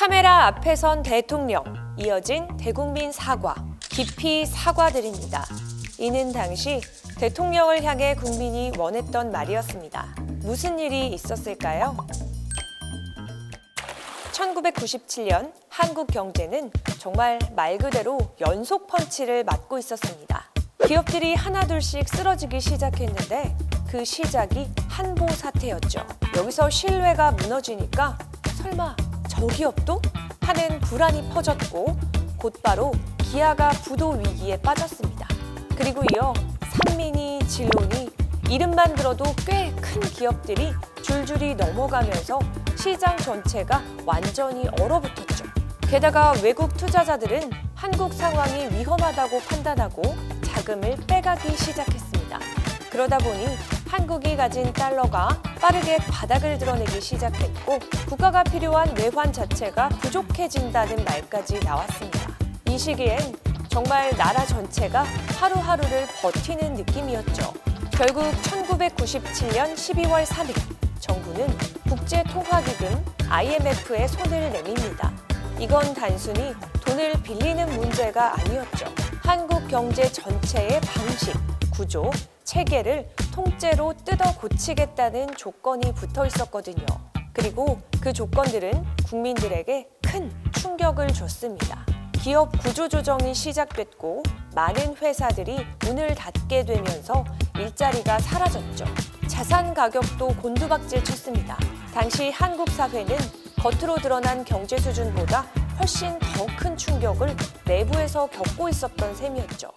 카메라 앞에 선 대통령, 이어진 대국민 사과, 깊이 사과드립니다. 이는 당시 대통령을 향해 국민이 원했던 말이었습니다. 무슨 일이 있었을까요? 1997년 한국 경제는 정말 말 그대로 연속 펀치를 맞고 있었습니다. 기업들이 하나둘씩 쓰러지기 시작했는데 그 시작이 한보 사태였죠. 여기서 신뢰가 무너지니까 설마 저 기업도? 하는 불안이 퍼졌고 곧바로 기아가 부도 위기에 빠졌습니다. 그리고 이어 산민이 진론이 이름만 들어도 꽤 큰 기업들이 줄줄이 넘어가면서 시장 전체가 완전히 얼어붙었죠. 게다가 외국 투자자들은 한국 상황이 위험하다고 판단하고 자금을 빼가기 시작했습니다. 그러다 보니 한국이 가진 달러가 빠르게 바닥을 드러내기 시작했고 국가가 필요한 외환 자체가 부족해진다는 말까지 나왔습니다. 이 시기엔 정말 나라 전체가 하루하루를 버티는 느낌이었죠. 결국 1997년 12월 3일 정부는 국제통화기금 IMF에 손을 내밉니다. 이건 단순히 돈을 빌리는 문제가 아니었죠. 한국 경제 전체의 방식, 구조, 체계를 통째로 뜯어 고치겠다는 조건이 붙어 있었거든요. 그리고 그 조건들은 국민들에게 큰 충격을 줬습니다. 기업 구조조정이 시작됐고 많은 회사들이 문을 닫게 되면서 일자리가 사라졌죠. 자산 가격도 곤두박질 쳤습니다. 당시 한국 사회는 겉으로 드러난 경제 수준보다 훨씬 더 큰 충격을 내부에서 겪고 있었던 셈이었죠.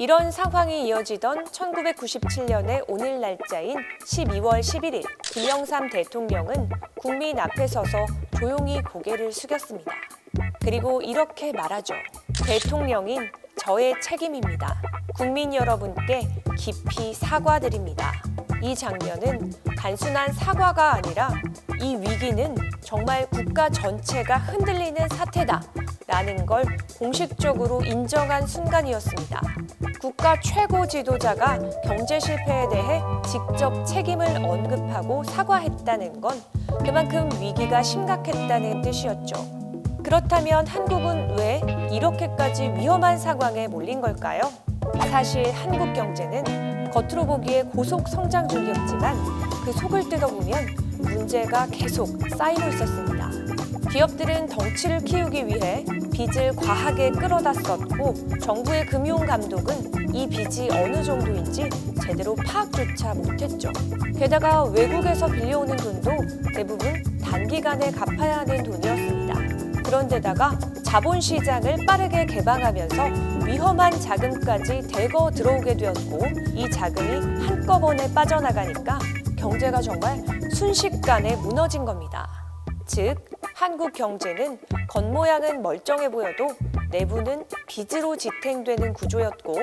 이런 상황이 이어지던 1997년의 오늘 날짜인 12월 11일 김영삼 대통령은 국민 앞에 서서 조용히 고개를 숙였습니다. 그리고 이렇게 말하죠. 대통령인 저의 책임입니다. 국민 여러분께 깊이 사과드립니다. 이 장면은 단순한 사과가 아니라 이 위기는 정말 국가 전체가 흔들리는 사태다. 라는 걸 공식적으로 인정한 순간이었습니다. 국가 최고 지도자가 경제 실패에 대해 직접 책임을 언급하고 사과했다는 건 그만큼 위기가 심각했다는 뜻이었죠. 그렇다면 한국은 왜 이렇게까지 위험한 상황에 몰린 걸까요? 사실 한국 경제는 겉으로 보기에 고속 성장 중이었지만 그 속을 뜯어보면 문제가 계속 쌓이고 있었습니다. 기업들은 덩치를 키우기 위해 빚을 과하게 끌어다 썼고 정부의 금융 감독은 이 빚이 어느 정도인지 제대로 파악조차 못했죠. 게다가 외국에서 빌려오는 돈도 대부분 단기간에 갚아야 하는 돈이었습니다. 그런데다가 자본 시장을 빠르게 개방하면서 위험한 자금까지 대거 들어오게 되었고 이 자금이 한꺼번에 빠져나가니까 경제가 정말 순식간에 무너진 겁니다. 즉, 한국 경제는 겉모양은 멀쩡해 보여도 내부는 빚으로 지탱되는 구조였고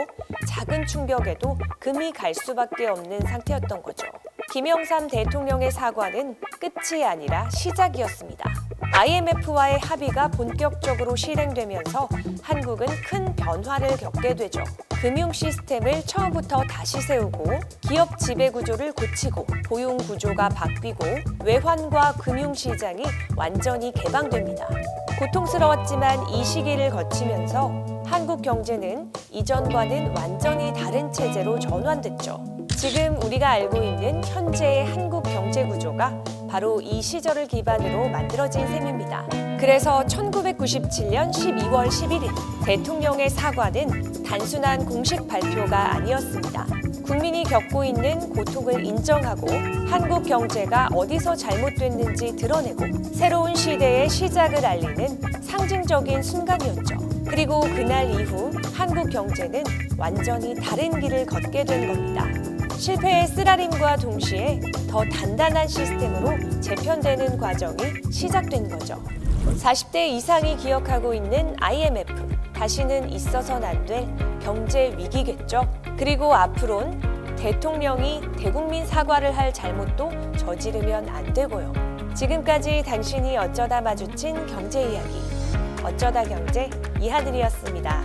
작은 충격에도 금이 갈 수밖에 없는 상태였던 거죠. 김영삼 대통령의 사과는 끝이 아니라 시작이었습니다. IMF와의 합의가 본격적으로 실행되면서 한국은 큰 변화를 겪게 되죠. 금융 시스템을 처음부터 다시 세우고 기업 지배 구조를 고치고 고용 구조가 바뀌고 외환과 금융 시장이 완전히 개방됩니다. 고통스러웠지만 이 시기를 거치면서 한국 경제는 이전과는 완전히 다른 체제로 전환됐죠. 지금 우리가 알고 있는 현재의 한국 경제 구조가 바로 이 시절을 기반으로 만들어진 셈입니다. 그래서 1997년 12월 11일 대통령의 사과는 단순한 공식 발표가 아니었습니다. 국민이 겪고 있는 고통을 인정하고 한국 경제가 어디서 잘못됐는지 드러내고 새로운 시대의 시작을 알리는 상징적인 순간이었죠. 그리고 그날 이후 한국 경제는 완전히 다른 길을 걷게 된 겁니다. 실패의 쓰라림과 동시에 더 단단한 시스템으로 재편되는 과정이 시작된 거죠. 40대 이상이 기억하고 있는 IMF. 다시는 있어선 안 될 경제 위기겠죠. 그리고 앞으론 대통령이 대국민 사과를 할 잘못도 저지르면 안 되고요. 지금까지 당신이 어쩌다 마주친 경제 이야기. 어쩌다 경제 이하늘이었습니다.